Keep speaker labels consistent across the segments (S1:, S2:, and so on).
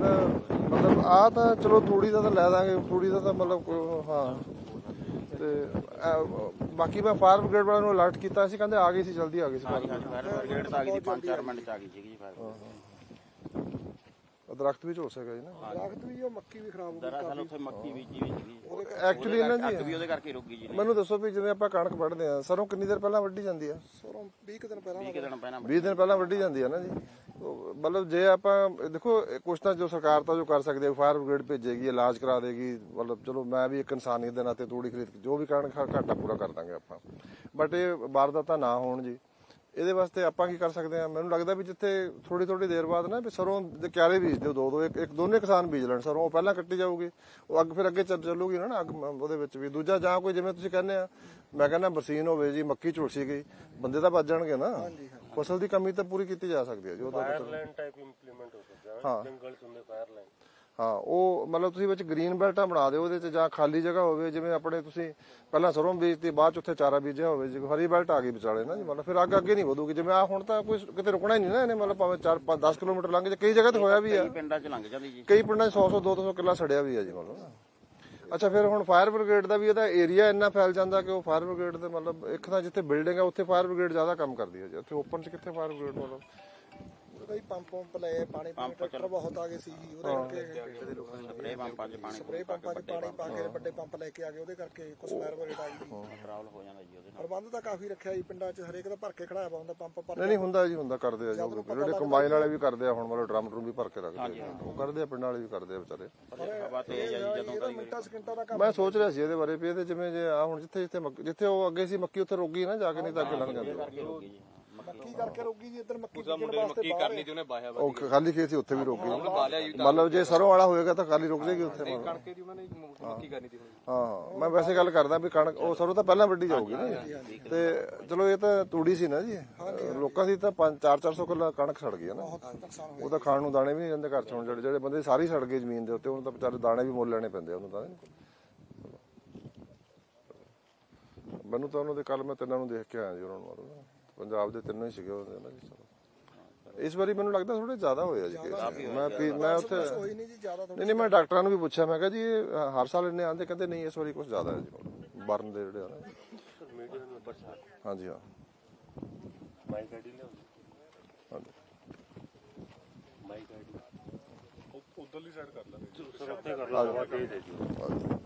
S1: ਜਿਹੜਾ ਮਤਲਬ ਆ ਤਾਂ ਚਲੋ ਤੂੜੀ ਦਾ ਤਾਂ ਲੈ ਦਾਂਗੇ ਤੂੜੀ ਦਾ ਤਾਂ ਮਤਲਬ ਕੋਈ- ਹਾਂ। ਤੇ ਅਹ, ਬਾਕੀ ਮੈਂ ਫਾਇਰ ਬ੍ਰਿਗੇਡ ਵਾਲਿਆਂ ਨੂੰ ਅਲਰਟ ਕੀਤਾ ਸੀ ਕਹਿੰਦੇ ਆ ਗਈ ਸੀ ਜਲਦੀ ਆ ਗਈ ਸੀ fire brigade।
S2: ਫਾਇਰ ਬ੍ਰਿਗੇਡ ਤਾਂ ਆ ਗਈ ਸੀ 5-4 ਮਿੰਟ ਚ ਆ ਗਈ ਸੀਗੀ ਜੀ ਫਾਇਰ
S1: ਉਹ ਦਰਖਤ ਵੀ ਝੁਲਸ ਹੈਗਾ ਜੀ ਨਾ
S3: ਦਰਖਤ ਵੀ ਉਹ ਮੱਕੀ ਵੀ ਖਰਾਬ ਹੋ ਗਈ
S2: ਦਰਅਸਲ ਉੱਥੇ ਮੱਕੀ ਬੀਜੀ ਵੀ ਸੀਗੀ
S1: ਐਕਚੁਅਲੀ ਨਾ
S2: ਅੱਗ
S1: ਜੀ
S2: ਵੀ ਉਹਦੇ ਕਰਕੇ ਰੁਕ ਗਈ ਜੀ।
S1: ਮੈਨੂੰ ਦੱਸੋ ਵੀ ਜਿਵੇਂ ਆਪਾਂ ਕਣਕ ਵੱਢਦੇ ਆ ਸਰੋਂ ਕਿੰਨੀ ਦੇਰ ਪਹਿਲਾਂ ਵੱਢੀ ਜਾਂਦੀ ਆ?
S3: ਸਰੋਂ 20 ਕੁ ਦਿਨ ਪਹਿਲਾਂ
S2: 20 ਕੁ ਦਿਨ ਪਹਿਲਾਂ
S1: 20 ਦਿਨ ਪਹਿਲਾਂ ਵੱਢੀ ਜਾਂਦੀ ਆ ਨਾ ਜੀ। ਮਤਲਬ ਜੇ ਆਪਾਂ, ਦੇਖੋ ਕੁਛ ਤਾਂ ਜੋ ਸਰਕਾਰ ਤਾਂ ਜੋ ਕਰ ਸਕਦੀ ਹੈ, ਫਾਇਰ ਬ੍ਰਿਗੇਡ ਭੇਜੇਗੀ, ਇਲਾਜ ਕਰਾ ਦੇਗੀ, ਮਤਲਬ ਚਲੋ ਮੈਂ ਵੀ ਇੱਕ ਇਨਸਾਨੀਅਤ ਦੇ ਨਾਤੇ ਤੂੜੀ ਖਰੀਦ ਕੇ ਜੋ ਵੀ ਕਾਰਨ ਘਾਟਾ ਪੂਰਾ ਕਰ ਦਾਂਗੇ ਆਪਾਂ। ਬਟ ਇਹ ਵਾਰਦਾਤਾਂ ਨਾ ਹੋਣ ਜੀ। ਇਹਦੇ ਵਾਸਤੇ ਆਪਾਂ ਕੀ ਕਰ ਸਕਦੇ ਆ ਮੈਨੂੰ ਲੱਗਦਾ ਵੀ ਜਿੱਥੇ ਥੋੜੀ ਥੋੜੀ ਦੇਰ ਬਾਅਦ ਨਾ ਵੀ ਸਰੋਂ ਦੇ ਕਿਆਰੇ ਬੀਜ ਦਿਓ ਦੋ ਦੋ ਇੱਕ ਦੋਨੇ ਕਿਸਾਨ ਬੀਜ ਲੈਣ, ਸਰੋਂ ਉਹ ਪਹਿਲਾਂ ਕੱਟੀ ਜਾਊਗੀ, ਉਹ ਅੱਗ ਫਿਰ ਅੱਗੇ ਚੱਲ, ਚੱਲੂਗੀ ਨਾ ਅੱਗ ਉਹਦੇ ਵਿੱਚ ਵੀ। ਦੂਜਾ ਜਾਂ ਕੋਈ ਜਿਵੇਂ ਤੁਸੀਂ ਕਹਿੰਦੇ ਆ, ਮੈਂ ਕਹਿੰਦਾ ਬਰਸੀਨ ਹੋਵੇ ਜੀ, ਮੱਕੀ ਝੁਲਸੀ ਗਈ ਬੰਦੇ ਤਾਂ ਵੱਜਣਗੇ ਨਾ। ਫਸਲ ਦੀ ਕਮੀ ਤਾਂ ਪੂਰੀ ਕੀਤੀ ਜਾ ਸਕਦੀ ਹੈ ਜੀ ਉਹਦਾ
S4: ਟਾਈਪ ਇੰਪਲੀਮੈਂਟ ਹੋ ਸਕਦਾ ਹੈ। ਜੰਗਲ ਚ ਹੁੰਦੇ ਫਾਇਰਲਾਈਨ
S1: ਹਾਂ ਉਹ ਮਤਲਬ ਤੁਸੀਂ ਵਿੱਚ ਗ੍ਰੀਨ ਬੈਲਟਾਂ ਬਣਾ ਦਿਓ ਉਹਦੇ ਚ ਜਾਂ ਖਾਲੀ ਜਗ੍ਹਾ ਹੋਵੇ ਜਿਵੇਂ ਆਪਣੇ ਤੁਸੀਂ ਪਹਿਲਾਂ ਸਰੋਂ ਬੀਜਤੀ ਬਾਅਦ ਚ ਉੱਥੇ ਚਾਰਾ ਬੀਜਿਆ ਹੋਵੇ ਜੇ ਹਰੀ ਬੈਲਟ ਆ ਗਈ ਵਿਚਾਲੇ ਨਾ ਜੀ ਮਤਲਬ ਫਿਰ ਅੱਗ ਅੱਗੇ ਨਹੀਂ ਵਧੂਗੀ। ਜਿਵੇਂ ਆ ਹੁਣ ਤਾਂ ਕੋਈ ਕਿਤੇ ਰੁਕਣਾ ਹੀ ਨਹੀਂ ਨਾ ਇਹਨੇ ਮਤਲਬ ਭਾਵੇਂ 4 5 10 ਕਿਲੋਮੀਟਰ ਲੰਘ ਜਾ ਕਈ ਜਗ੍ਹਾ ਤੇ ਹੋਇਆ ਵੀ ਆ।
S2: ਕਈ ਪਿੰਡਾਂ ਚ ਲੰਘ ਜਾਂਦੀ ਜੀ।
S1: ਕਈ ਪਿੰਡਾਂ 'ਚ 100 100 200 ਕਿੱਲਾ ਸੜਿਆ ਵੀ ਆ ਜੀ ਮਤਲਬ ਅੱਛਾ, ਫਿਰ ਹੁਣ ਫਾਇਰ ਬ੍ਰਿਗੇਡ ਦਾ ਵੀ ਇਹਦਾ ਏਰੀਆ ਇੰਨਾ ਫੈਲ ਜਾਂਦਾ ਕਿ ਉਹ ਫਾਇਰ ਬ੍ਰਿਗੇਡ ਦੇ ਮਤਲਬ ਇੱਕ ਤਾਂ ਜਿੱਥੇ ਬਿਲਡਿੰਗ ਆ, ਉੱਥੇ ਫਾਇਰ ਬ੍ਰਿਗੇਡ ਜ਼ਿਆਦਾ ਕੰਮ ਕਰਦੀ ਹੈ ਜੀ। ਉੱਥੇ ਓਪਨ 'ਚ ਕਿੱਥੇ ਫਾਇਰ ਬ੍ਰਿਗੇਡ ਮਤਲਬ?
S3: ਕਈ ਪੰਪ ਪੰਪ ਲਏ ਪਾਣੀ ਪਾਣੀ ਟਰੈਕਟਰ ਬਹੁਤ ਆ ਗਏ ਸੀ ਜੀ, ਉਹਦੇ ਕਰਕੇ
S2: ਸਪਰੇ ਪੰਪਾਂ ਚ ਪਾਣੀ
S3: ਸਪਰੇ ਪੰਪਾਂ 'ਚ ਪਾਣੀ ਪਾ ਕੇ ਵੱਡੇ ਪੰਪ ਲੈ ਕੇ ਆ ਗਏ ਉਹਦੇ ਕਰਕੇ ਕੁਝ ਫਾਇਰ ਬ੍ਰਿਗੇਡ ਆਈ ਜੀ।
S2: ਟਰੈਵਲ ਹੋ ਜਾਂਦਾ ਜੀ ਉਹਦੇ ਨਾਲ।
S3: ਪ੍ਰਬੰਧ ਤਾਂ ਕਾਫੀ ਰੱਖਿਆ ਜੀ ਪਿੰਡਾਂ 'ਚ ਹਰੇਕ ਦਾ ਭਰ ਕੇ ਖੜਾਇਆ ਹੁੰਦਾ ਪੰਪ ਪਰ
S1: ਨਹੀਂ ਨਹੀਂ ਹੁੰਦਾ ਜੀ ਹੁੰਦਾ ਕਰਦੇ ਆ ਜੀ ਉਹ ਜਿਹੜੇ ਕੰਬਾਈਨ ਵਾਲੇ ਵੀ ਕਰਦੇ ਆ ਹੁਣ ਮਤਲਬ ਡਰਮ ਡਰਮ ਵੀ ਭਰ ਕੇ ਰੱਖਦੇ ਆ। ਉਹ ਕਰਦੇ ਆ ਪਿੰਡਾਂ ਵਾਲੇ ਵੀ ਕਰਦੇ ਆ ਵਿਚਾਰੇ।
S2: ਆ ਜੀ
S1: ਮੈਂ ਸੋਚ ਰਿਹਾ ਸੀ ਇਹਦੇ ਬਾਰੇ ਵੀ ਇਹਦੇ ਜਿਵੇਂ ਜੇ ਆ ਹੁਣ ਜਿੱਥੇ ਜਿੱਥੇ ਜਿੱਥੇ ਉਹ ਅੱਗੇ ਸੀ ਮੱਕੀ ਉੱਥੇ ਰੁਕ ਗਈ ਨਾ ਜਾ ਕੇ ਨਹੀਂ ਤਾਂ ਅੱਗੇ ਲੰਘ ਜਾਂਦੀ।
S2: ਗਈ ਜੀ।
S3: ਮੱਕੀ ਕਰਕੇ ਰੋਗੀ ਜੀ ਇੱਧਰ ਮੱਕੀ ਬੀਜਣ ਵਾਸਤੇ ਬਾਹਰ ਹੈ।
S5: ਤੇ ਉਹਨੇ ਬਾਹਿਆ
S1: ਉਹ ਖਾਲੀ ਖੇਤ ਸੀ ਉੱਥੇ ਵੀ ਰੁਕ ਗਈ
S5: ਬਾਲਿਆ ਜੀ
S1: ਮਤਲਬ ਜੇ ਸਰੋਂ ਵਾਲਾ ਹੋਏਗਾ ਤਾਂ ਖਾਲੀ ਰੁਕ ਜਾਏਗੀ ਉੱਥੇ ਮਤਲਬ।
S5: ਕਣਕੇ ਦੀ ਉਹਨਾਂ ਨੇ ਮੱਕੀ ਕਰਨੀ ਸੀ ਹੁਣ।
S1: ਹਾਂ ਹਾਂ ਮੈਂ ਵੈਸੇ ਗੱਲ ਕਰਦਾ ਵੀ ਕਣਕ ਉਹ ਸਰੋਂ ਤਾਂ ਪਹਿਲਾਂ ਵੱਢੀ ਜਾਊਗੀ ਨਾ। ਤੇ ਚਲੋ ਇਹ ਤਾਂ ਤੂੜੀ ਸੀ ਨਾ ਜੀ। ਲੋਕਾਂ ਦੀ ਤਾਂ 5 4-400 ਕਿੱਲਾ ਕਣਕ ਸੜ ਗਈ ਹੈ ਨਾ।
S3: ਨੁਕਸਾਨ
S1: ਉਹ ਤਾਂ ਖਾਣ ਨੂੰ ਦਾਣੇ ਵੀ ਨਹੀਂ ਜਾਂਦੇ ਘਰ ਚ ਜਿਹੜੇ ਜਿਹੜੇ ਬੰਦੇ ਸਾਰੀ ਸੜ ਗਏ ਜ਼ਮੀਨ ਦੇ ਉੱਤੇ ਉਹਨਾਂ ਤਾਂ ਵਿਚਾਰੇ ਦਾਣੇ ਵੀ ਮੁੱਲ ਲੈਣੇ ਪੈਂਦੇ ਆ ਉਹਨੂੰ ਤਾਂ। ਮੈਨੂੰ ਤਾਂ ਉਹਨਾਂ ਦੇ ਕੱਲ ਮੈਂ ਤਿੰਨਾਂ ਨੂੰ ਦੇਖ ਕੇ ਆਇਆ ਜੀ ਉਹਨਾਂ ਨੂੰ। ਪੰਜਾਬ ਦੇ ਤਿੰਨੋਂ ਹੀ ਸੀਗੇ ਉਹਦੇ ਨਾ ਜੀ ਚਲੋ। ਇਸ ਵਾਰੀ ਮੈਨੂੰ ਲੱਗਦਾ ਥੋੜੇ ਜ਼ਿਆਦਾ ਹੋਇਆ ਜੀ case। ਮੈਂ ਪੀ- ਮੈਂ ਉੱਥੇ
S3: ਕੋਈ ਨਹੀਂ ਜੀ ਜ਼ਿਆਦਾ
S1: ਨਹੀਂ ਨਹੀਂ ਮੈਂ ਡਾਕਟਰਾਂ ਨੂੰ ਵੀ ਪੁੱਛਿਆ ਮੈਂ ਕਿਹਾ ਜੀ ਇਹ ਹਰ ਸਾਲ ਇੰਨੇ ਆਂਦੇ ਕਹਿੰਦੇ ਨਹੀਂ ਇਸ ਵਾਰੀ ਕੁਝ ਜ਼ਿਆਦਾ ਹੈ ਜੀ ਬਰਨ ਦੇ ਜਿਹੜੇ ਆ ਨਾ।
S4: ਮੀਡੀਆ ਨੂੰ ਬਰਸਾਤ
S1: ਹਾਂਜੀ। ਹਾਂ
S4: ਮਾਈਕ ਆਈਡੀ ਲਿਆਓ
S1: ਹਾਂਜੀ
S4: ਮਾਈਕ ਆਈਡੀ
S6: ਉਧਰਲੀ ਸਾਈਡ ਕਰ ਲਾਂਗੇ
S4: ਸਰ ਉੱਥੇ ਕਰ ਲਾ ਹਵਾ ਤੇਜ਼ ਹੈ ਜੀ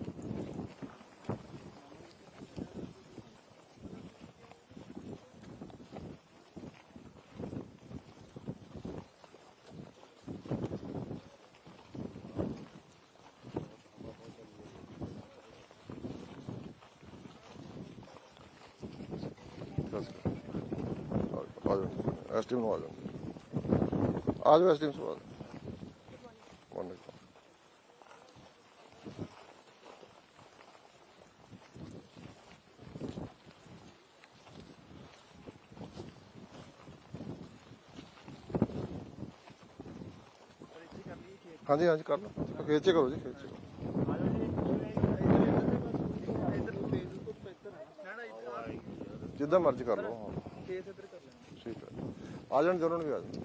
S1: ਬਸ ਆ ਜਾਓ ਐਸਟੀਮ ਨੂੰ ਆ ਜਾਓ ਆ ਜਾਓ ਐਸਟੀਮ ਸਵਾਲ ਵਨ ਹਾਂਜੀ ਹਾਂਜੀ, ਕਰ ਲਓ। ਖੇਚੇ ਕਰੋ ਜੀ ਖੇਚੇ ਕਰੋ। ਜਿੱਦਾਂ ਮਰਜ਼ੀ ਕਰ ਲਓ। ਹਾਂ। ਠੀਕ ਹੈ। ਆ ਜਾਣ ਜਰੂਰ ਵੀ ਆ ਜਾਣ।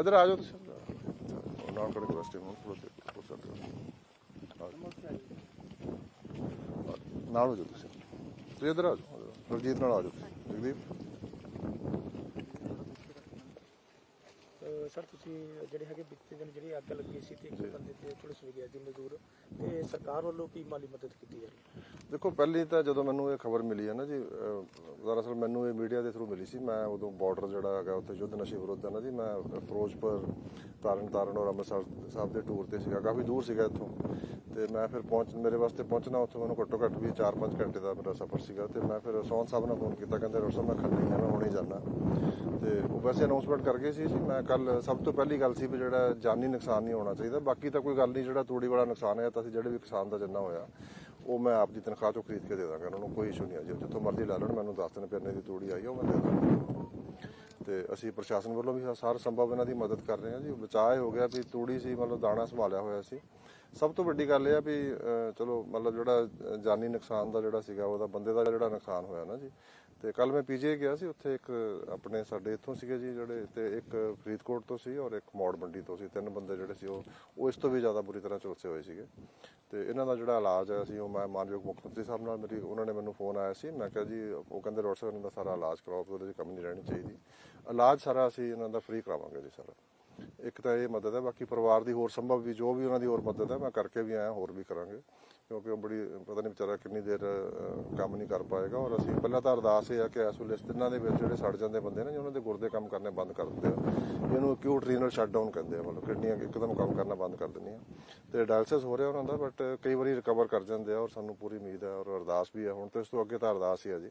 S1: ਇਧਰ ਆ ਜਾਓ ਤੁਸੀਂ। ਨਾਮ ਕਰਕੇ ਰਸਤੇ ਨੂੰ ਥੋੜਾ ਦੇਖ ਹੋ ਨਾਲ ਹੋ ਜਾਓ ਤੁਸੀਂ। ਤੁਸੀਂ ਇਧਰ ਆ ਜਾਓ। ਰਜੀਤ ਨਾਲ ਆ ਜਾਓ ਤੁਸੀਂ। ਜਗਦੀਪ
S7: ਅਹ ਸਰ ਤੁਸੀਂ ਜਿਹੜੇ ਹੈਗੇ ਬੀਤੇ ਦਿਨ ਜਿਹੜੀ ਅੱਗ ਲੱਗੀ ਸੀ ਤੇ ਇੱਕ ਬੰਦੇ ਤੇ ਪੁਲਿਸ ਵੀ ਗਿਆ ਜੀ ਮਜ਼ਦੂਰ। ਤੇ ਸਰਕਾਰ ਵੱਲੋਂ ਕੀ ਮਾਲੀ ਮਦਦ ਕੀਤੀ ਜਾ ਰਹੀ
S1: ਦੇਖੋ ਪਹਿਲੀ ਤਾਂ ਜਦੋਂ ਮੈਨੂੰ ਇਹ ਖਬਰ ਮਿਲੀ ਹੈ ਨਾ ਜੀ ਦਰਅਸਲ ਮੈਨੂੰ ਇਹ ਮੀਡੀਆ ਦੇ ਥਰੂ ਮਿਲੀ ਸੀ। ਮੈਂ ਉਦੋਂ ਬਾਰਡਰ ਜਿਹੜਾ ਹੈਗਾ ਉੱਥੇ ਯੁੱਧ ਨਸ਼ੇ ਵਿਰੁੱਧ ਹੈ ਨਾ ਜੀ ਮੈਂ ਫਿਰੋਜ਼ਪੁਰ ਤਾਰਨ ਤਾਰਨ ਔਰ ਅੰਮ੍ਰਿਤਸਰ ਸਾਹਿਬ ਦੇ ਟੂਰ ਤੇ ਸੀਗਾ। ਕਾਫੀ ਦੂਰ ਸੀਗਾ ਇੱਥੋਂ। ਤੇ ਮੈਂ ਫਿਰ ਪਹੁੰਚ ਮੇਰੇ ਵਾਸਤੇ ਪਹੁੰਚਣਾ ਉੱਥੋਂ ਮੈਨੂੰ ਘੱਟੋ ਘੱਟ ਵੀ 4-5 ਘੰਟੇ ਦਾ ਮੇਰਾ ਸਫ਼ਰ ਸੀਗਾ। ਤੇ ਮੈਂ ਫਿਰ ਸੌਨ ਸਾਹਿਬ ਨਾਲ ਫੋਨ ਕੀਤਾ ਕਹਿੰਦੇ ਰੋਸਾ ਮੈਂ ਖੱਲੀ ਹਾਂ ਮੈਂ ਹੁਣੇ ਜਾਣਾ। ਤੇ ਉਹ ਵੈਸੇ ਅਨਾਉਂਸਮੈਂਟ ਕਰ ਗਏ ਸੀ। ਜੀ ਮੈਂ ਕੱਲ ਸਭ ਤੋਂ ਪਹਿਲੀ ਗੱਲ ਸੀ ਵੀ ਜਿਹੜਾ ਜਾਨੀ ਨੁਕਸਾਨ ਨਹੀਂ ਹੋਣਾ ਚਾਹੀਦਾ। ਬਾਕੀ ਤਾਂ ਕੋਈ ਗੱਲ ਨਹੀਂ, ਜਿਹੜਾ ਤੂੜੀ ਵਾਲਾ ਨੁਕਸਾਨ ਹੈ ਤਾਂ ਅਸੀਂ ਜਿਹੜੇ ਵੀ ਕਿਸਾਨ ਦਾ ਜਿੰਨਾ ਹੋਇਆ, ਉਹ ਮੈਂ ਆਪਦੀ ਤਨਖਾਹ ਚੋਂ ਖਰੀਦ ਕੇ ਦੇ ਦਾਂਗਾ। ਉਹਨਾਂ ਨੂੰ ਕੋਈ ਇਸ਼ੂ ਨਹੀਂ ਆ। ਜੀ ਉਹ ਜਿੱਥੋਂ ਮਰਜ਼ੀ ਲੈ ਲੈਣ, ਮੈਨੂੰ ਦੱਸ ਦੇਣ ਪਿੰਨੇ ਦੀ ਤੂੜੀ ਆਈ ਉਹ ਮੈਂ ਦੇ ਦਾਂਗਾ। ਤੇ ਅਸੀਂ ਪ੍ਰਸ਼ਾਸਨ ਵੱਲੋਂ ਵੀ ਸਾਰ ਸੰਭਵ ਇਹਨਾਂ ਦੀ ਮਦਦ ਕਰ ਰਹੇ ਹਾਂ ਜੀ। ਬਚਾਅ ਹੋ ਗਿਆ ਵੀ ਤੂੜੀ ਸੀ, ਮਤਲਬ ਦਾਣਾ ਸੰਭਾਲਿਆ ਹੋਇਆ ਸੀ। ਸਭ ਤੋਂ ਵੱਡੀ ਗੱਲ ਇਹ ਆ ਵੀ ਚਲੋ ਮਤਲਬ ਜਿਹੜਾ ਜਾਨੀ ਨੁਕਸਾਨ ਦਾ ਜਿਹੜਾ ਸੀਗਾ, ਉਹਦਾ ਬੰਦੇ ਦਾ ਜਿਹੜਾ ਨੁਕਸਾਨ ਹੋਇਆ ਨਾ ਜੀ। ਤੇ ਕੱਲ ਮੈਂ ਪੀਜੇ ਗਿਆ ਸੀ, ਉੱਥੇ ਇੱਕ ਆਪਣੇ ਸਾਡੇ ਇੱਥੋਂ ਸੀਗੇ ਜੀ ਜਿਹੜੇ, ਤੇ ਇੱਕ ਫਰੀਦਕੋਟ ਤੋਂ ਸੀ ਔਰ ਇੱਕ ਮੌੜ ਮੰਡੀ ਤੋਂ ਸੀ। ਤਿੰਨ ਬੰਦੇ ਜਿਹੜੇ ਸੀ ਉਹ ਉਹ ਇਸ ਤੋਂ ਵੀ ਜ਼ਿਆਦਾ ਬੁਰੀ ਤਰ੍ਹਾਂ ਝੁਲਸੇ ਹੋਏ ਸੀਗੇ। ਤੇ ਇਹਨਾਂ ਦਾ ਜਿਹੜਾ ਇਲਾਜ ਹੈ, ਅਸੀਂ ਉਹ ਮੈਂ ਮਾਨਯੋਗ ਮੁੱਖ ਮੰਤਰੀ ਸਾਹਿਬ ਨਾਲ ਮੇਰੀ, ਉਹਨਾਂ ਨੇ ਮੈਨੂੰ ਫੋਨ ਆਇਆ ਸੀ। ਮੈਂ ਕਿਹਾ ਜੀ, ਉਹ ਕਹਿੰਦੇ ਡਾਕਟਰ ਸਾਹਿਬ, ਇਹਨਾਂ ਦਾ ਸਾਰਾ ਇਲਾਜ ਕਰਾਓ ਕਿ ਉਹਦੇ 'ਚ ਕਮੀ ਨਹੀਂ ਰਹਿਣੀ ਚਾਹੀਦੀ। ਇਲਾਜ ਸਾਰਾ ਅਸੀਂ ਇਹਨਾਂ ਦਾ ਫ੍ਰੀ ਕਰਾਵਾਂਗੇ ਜੀ ਸਾਰਾ। ਇੱਕ ਤਾਂ ਇਹ ਮਦਦ ਹੈ, ਬਾਕੀ ਪਰਿਵਾਰ ਦੀ ਹੋਰ ਸੰਭਵ ਵੀ, ਜੋ ਵੀ ਉਹਨਾਂ ਦੀ ਹੋਰ ਮਦਦ ਹੈ, ਮੈਂ ਕਰਕੇ ਵੀ ਆਇਆ, ਹੋਰ ਵੀ ਕਰਾਂਗੇ। ਕਿਉਂਕਿ ਉਹ ਬੜੀ, ਪਤਾ ਨਹੀਂ ਵਿਚਾਰਾ ਕਿੰਨੀ ਦੇਰ ਕੰਮ ਨਹੀਂ ਕਰ ਪਾਏਗਾ ਔਰ ਅਸੀਂ ਪਹਿਲਾਂ ਤਾਂ ਅਰਦਾਸ ਇਹ ਆ ਕਿ ਇਸ ਵੇਲੇ ਇਸ ਤਿੰਨਾਂ ਦੇ ਵਿੱਚ ਜਿਹੜੇ ਸੜ ਜਾਂਦੇ ਬੰਦੇ ਨੇ, ਜੀ ਉਹਨਾਂ ਦੇ ਗੁਰਦੇ ਕੰਮ ਕਰਨੇ ਬੰਦ ਕਰ ਦਿੰਦੇ ਆ। ਇਹਨੂੰ ਅਕਿਊਟ ਰੀਨਲ ਸ਼ਟਡਾਊਨ ਕਹਿੰਦੇ ਆ, ਮਤਲਬ ਕਿਡਨੀਆਂ ਇੱਕਦਮ ਕੰਮ ਕਰਨਾ ਬੰਦ ਕਰ ਦਿੰਦੀਆਂ। ਤੇ ਡਾਇਲਸਿਸ ਹੋ ਰਿਹਾ ਉਹਨਾਂ ਦਾ ਬਟ ਕਈ ਵਾਰੀ ਰਿਕਵਰ ਕਰ ਜਾਂਦੇ ਆ ਔਰ ਸਾਨੂੰ ਪੂਰੀ ਉਮੀਦ ਹੈ ਔਰ ਅਰਦਾਸ ਵੀ ਹੈ। ਹੁਣ ਤੇ ਇਸ ਤੋਂ ਅੱਗੇ ਤਾਂ ਅਰਦਾਸ ਹੀ ਆ ਜੀ।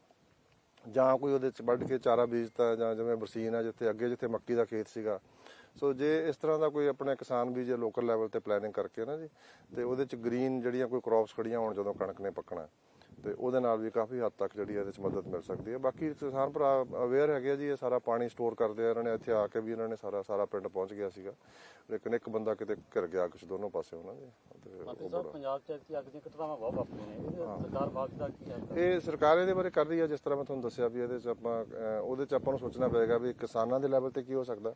S1: ਜਾਂ ਕੋਈ ਉਹਦੇ ਚ ਵੱਢ ਕੇ ਚਾਰਾ ਬੀਜਤਾ ਜਾਂ ਜਿਵੇਂ ਬਰਸੀਨ ਆ ਜਿੱਥੇ ਅੱਗੇ ਜਿੱਥੇ ਮੱਕੀ ਦਾ ਖੇਤ ਸੀਗਾ। ਸੋ ਜੇ ਇਸ ਤਰ੍ਹਾਂ ਦਾ ਕੋਈ ਆਪਣੇ ਕਿਸਾਨ ਵੀ ਜੇ ਲੋਕਲ ਲੈਵਲ ਤੇ ਪਲੈਨਿੰਗ ਕਰਕੇ ਨਾ ਜੀ, ਤੇ ਉਹਦੇ ਚ ਗ੍ਰੀਨ ਜਿਹੜੀਆਂ ਕੋਈ ਕ੍ਰੌਪਸ ਖੜੀਆਂ ਹੋਣ ਜਦੋਂ ਕਣਕ ਨੇ ਪੱਕਣਾ। ਤੇ ਉਹਦੇ ਨਾਲ ਵੀ ਕਾਫੀ ਹੱਦ ਤੱਕ ਜਿਹੜੀ ਇਹਦੇ ਚ ਮਦਦ ਮਿਲ ਸਕਦੀ ਹੈ। ਬਾਕੀ ਕਿਸਾਨ ਭਰਾ ਅਵੇਅਰ ਹੈਗੇ ਜੀ ਇਹ ਸਾਰਾ ਪਾਣੀ ਸਟੋਰ ਕਰਦੇ ਆ। ਇਹਨਾਂ ਨੇ ਇੱਥੇ ਆ ਕੇ ਵੀ ਇਹਨਾਂ ਨੇ ਸਾਰਾ ਸਾਰਾ ਪਿੰਡ ਪਹੁੰਚ ਗਿਆ ਸੀਗਾ। ਲੇਕਿਨ ਇੱਕ ਬੰਦਾ ਕਿਤੇ ਘਿਰ ਗਿਆ ਕੁਝ ਦੋਨੋਂ ਪਾਸੇ ਉਹਨਾਂ ਦੇ। ਤੇ ਉਹ ਬੜਾ
S2: ਪੰਜਾਬ ਚ ਅੱਗ ਦੀਆਂ ਘਟਨਾਵਾਂ ਬਹੁਤ ਵਾਪਰੀਆਂ ਨੇ। ਇਹਦੇ ਸਰਕਾਰ ਬਾਅਦ ਦਾ ਕੀ ਹੈ
S1: ਇਹ ਸਰਕਾਰ ਇਹਦੇ ਬਾਰੇ ਕਰ ਰਹੀ ਹੈ ਜਿਸ ਤਰ੍ਹਾਂ ਮੈਂ ਤੁਹਾਨੂੰ ਦੱਸਿਆ ਵੀ ਇਹਦੇ ਚ ਆਪਾਂ ਉਹਦੇ ਚ ਆਪਾਂ ਨੂੰ ਸੋਚਣਾ ਪਏਗਾ ਵੀ ਕਿਸਾਨਾਂ ਦੇ ਲੈਵਲ ਤੇ ਕੀ ਹੋ ਸਕਦਾ।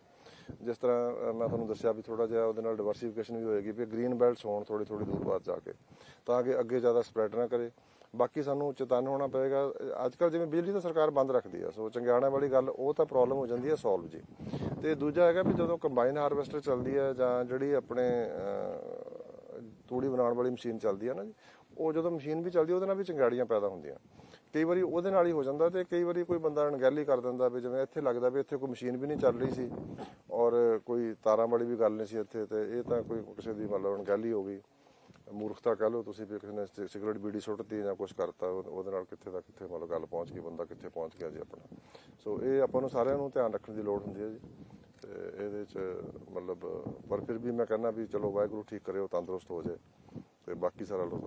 S1: ਜਿਸ ਤਰ੍ਹਾਂ ਮੈਂ ਤੁਹਾਨੂੰ ਦੱਸਿਆ ਵੀ ਥੋੜਾ ਜਿਹਾ ਉਹਦੇ ਨਾਲ ਡਿਵਰਸਿਫਿਕੇਸ਼ਨ ਵੀ ਹੋਏਗੀ ਵੀ ਗ੍ਰੀਨ ਬੈਲਟਸ ਹੋਣ ਥੋੜੀ ਥੋੜੀ ਦੂਰ ਬਾਅਦ ਜਾ ਕੇ। ਤਾਂ ਕਿ ਅੱਗੇ ਜ਼ਿਆਦਾ ਸਪਰੈਡ ਨਾ ਕਰੇ। ਬਾਕੀ ਸਾਨੂੰ ਚੇਤਨ ਹੋਣਾ ਪਏਗਾ। ਅੱਜ ਕੱਲ ਜਿਵੇਂ ਬਿਜਲੀ ਤਾਂ ਸਰਕਾਰ ਬੰਦ ਰੱਖਦੀ ਆ, ਸੋ ਚੰਗਿਆਣਾ ਵਾਲੀ ਗੱਲ, ਉਹ ਤਾਂ ਪ੍ਰੋਬਲਮ ਹੋ ਜਾਂਦੀ ਹੈ ਸੋਲਵ ਜੀ। ਤੇ ਦੂਜਾ ਹੈਗਾ ਵੀ ਜਦੋਂ ਕੰਬਾਈਨ ਹਾਰਵੈਸਟਰ ਚੱਲਦੀ ਹੈ ਜਾਂ ਜਿਹੜੀ ਆਪਣੇ ਤੂੜੀ ਬਣਾਉਣ ਵਾਲੀ ਮਸ਼ੀਨ ਚੱਲਦੀ ਹੈ ਨਾ ਜੀ, ਉਹ ਜਦੋਂ ਮਸ਼ੀਨ ਵੀ ਚੱਲਦੀ ਉਹਦੇ ਨਾਲ ਵੀ ਚੰਗਾੜੀਆਂ ਪੈਦਾ ਹੁੰਦੀਆਂ। ਕਈ ਵਾਰੀ ਉਹਦੇ ਨਾਲ ਹੀ ਹੋ ਜਾਂਦਾ ਤੇ ਕਈ ਵਾਰੀ ਕੋਈ ਬੰਦਾ ਅਣਗਹਿਲੀ ਕਰ ਦਿੰਦਾ ਵੀ ਜਿਵੇਂ ਇੱਥੇ ਲੱਗਦਾ ਵੀ ਇੱਥੇ ਕੋਈ ਮਸ਼ੀਨ ਵੀ ਨਹੀਂ ਚੱਲ ਰਹੀ ਸੀ, ਔਰ ਕੋਈ ਤਾਰਾਂ ਵਾਲੀ ਵੀ ਗੱਲ ਨਹੀਂ ਸੀ ਇੱਥੇ ਤੇ ਇਹ ਤਾਂ ਕੋਈ ਕਿਸੇ ਦੀ ਮਤਲਬ ਅਣਗਹਿਲੀ ਹੋ ਗਈ। ਮੂਰਖਤਾ ਕਹ ਲਓ, ਤੁਸੀਂ ਵੀ ਕਿਸੇ ਨੇ ਸਿ- ਸਿਗਰਟ, ਬੀੜੀ ਸੁੱਟਤੀ ਜਾਂ ਕੁਝ ਕਰਤਾ, ਉਹ- ਉਹਦੇ ਨਾਲ ਕਿੱਥੇ ਦਾ ਕਿੱਥੇ ਮਤਲਬ ਗੱਲ ਪਹੁੰਚ ਗਈ, ਬੰਦਾ ਕਿੱਥੇ ਪਹੁੰਚ ਗਿਆ ਜੀ ਆਪਣਾ। ਸੋ ਇਹ ਆਪਾਂ ਨੂੰ ਸਾਰਿਆਂ ਨੂੰ ਧਿਆਨ ਰੱਖਣ ਦੀ ਲੋੜ ਹੁੰਦੀ ਹੈ ਜੀ। ਤੇ ਇਹਦੇ ਚ ਮਤਲਬ, ਪਰ ਫਿਰ ਵੀ ਮੈਂ ਕਹਿੰਦਾ ਵੀ ਚਲੋ ਵਾਹਿਗੁਰੂ ਠੀਕ ਕਰਿਓ ਤੰਦਰੁਸਤ ਹੋ ਜਾਏ। ਤੇ ਬਾਕੀ ਸਾਰਾ ਲੋ